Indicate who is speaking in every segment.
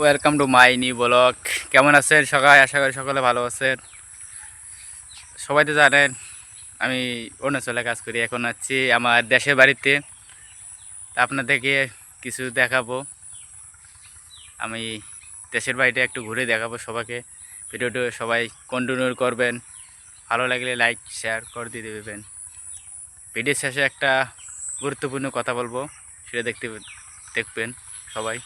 Speaker 1: Welcome to my new blog কেমন আছেন সকাল আশা করি সকলে ভালো আছেন। সবাই তো জানেন, আমি অরুণাচলে কাজ করি, এখন আছি আমার দেশের বাড়িতে। আপনাদেরকে কিছু দেখাবো। আমি দেশের বাড়িতে একটু ঘুরে দেখাবো সবাইকে। ভিডিওটি সবাই কন্টিনিউ করবেন। ভালো লাগলে লাইক শেয়ার করে দিয়ে দেবেন। ভিডিও শেষে একটা গুরুত্বপূর্ণ কথা বলব, সেটা দেখতে দেখবেন সবাই।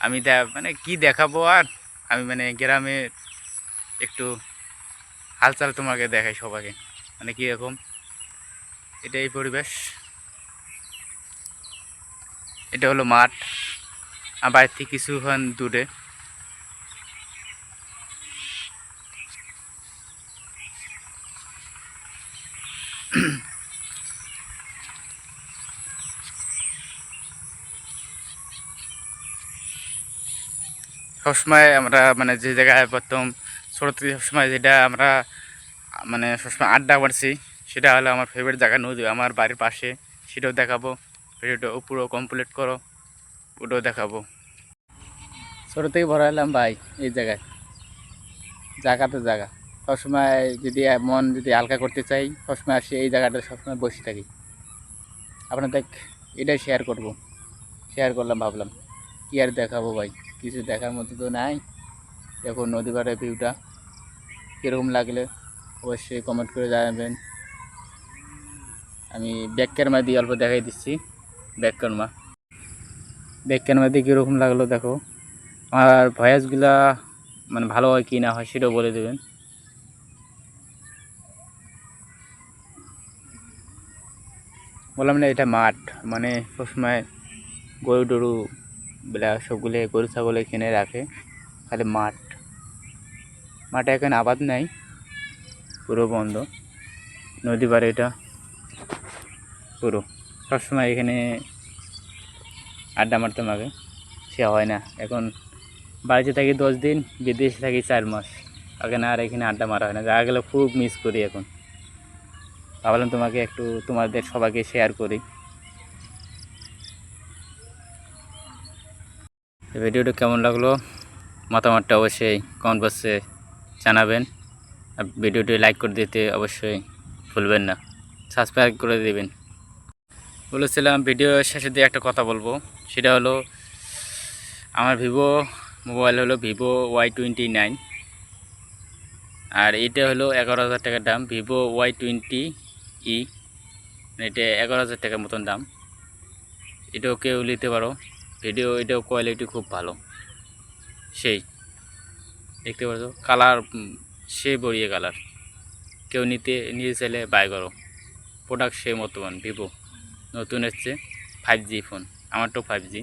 Speaker 1: আমি মানে কি দেখাবো আর? আমি মানে গ্রামে একটু হালচাল তোমাকে দেখাই সবাইকে। মানে কীরকম এটা এই পরিবেশ। এটা হলো মাঠ। আমার বাড়ির থেকে কিছুক্ষণ দূরে। সবসময় আমরা মানে যে জায়গায় প্রথম ছোটো থেকে সবসময় যেটা আমরা মানে সবসময় আড্ডা মারছি, সেটা হলো আমার ফেভারিট জায়গা নদী, আমার বাড়ির পাশে। সেটাও দেখাবো। ভিডিওটা পুরো কমপ্লিট করো, ওটাও দেখাবো। ছোটো থেকে বড় হলাম ভাই, এই জায়গায়। জায়গা তো জায়গা। সবসময় যদি মন যদি হালকা করতে চাই, সবসময় আসি, এই জায়গাটা সবসময় বসে থাকি। আপনাদের এটাই শেয়ার করব। শেয়ার করলাম, ভাবলাম, কি আর দেখাবো ভাই? কিছু দেখার মতো তো নাই। দেখো নদী পাড়ের ভিউটা কীরকম লাগলে অবশ্যই কমেন্ট করে জানাবেন। আমি ব্যাক ক্যামেরা দিয়ে অল্প দেখাই দিচ্ছি। ব্যাক ক্যামেরা ব্যাক ক্যামেরা দিয়ে কীরকম লাগল দেখো। আমার ভয়েসগুলা মানে ভালো হয় কি না হয় সেটাও বলে দেবেন। বললাম না এটা মাঠ। মানে সবসময় গরু টরু বেলা সবগুলো গরু, ছাগল এখানে রাখে। খালি মাঠ। মাঠে এখন আবাদ নাই, পুরো বন্ধ। নদী পারে এটা পুরো। সবসময় এখানে আড্ডা মারতাম আগে সে হয় না। এখন বাড়িতে থাকি দশ দিন, বিদেশে থাকি চার মাস। আগে না আর এখানে আড্ডা মারা হয় না। যা গেলে খুব মিস করি এখন। ভাবলাম তোমাকে একটু, তোমাদের সবাইকে শেয়ার করি। এই ভিডিওটা কেমন লাগল? মতামতটা অবশ্যই কমেন্ট বক্সে জানাবেন। আর ভিডিওটি লাইক করে দিতে অবশ্যই ভুলবেন না। সাবস্ক্রাইব করে দেবেন। বলেছিলাম ভিডিও শেষে দিয়ে একটা কথা বলব। সেটা হলো, আমার ভিভো মোবাইল হলো ভিভো ওয়াই টোয়েন্টি নাইন আর এটা হলো এগারো হাজার টাকার দাম ভিভো ওয়াই টোয়েন্টি ই এটা এগারো হাজার টাকার মতন দাম। এটাও কেউ নিতে পারো। ভিডিও এটাও কোয়ালিটি খুব ভালো। সেই, দেখতে পাচ্ছ কালার সে বড়িয়ে কালার কেউ নিতে নিয়ে চাইলে বাই করো। প্রোডাক্ট সেই মতো ভিভো নতুন এসছে ফাইভ জি ফোন আমার তো ফাইভ জি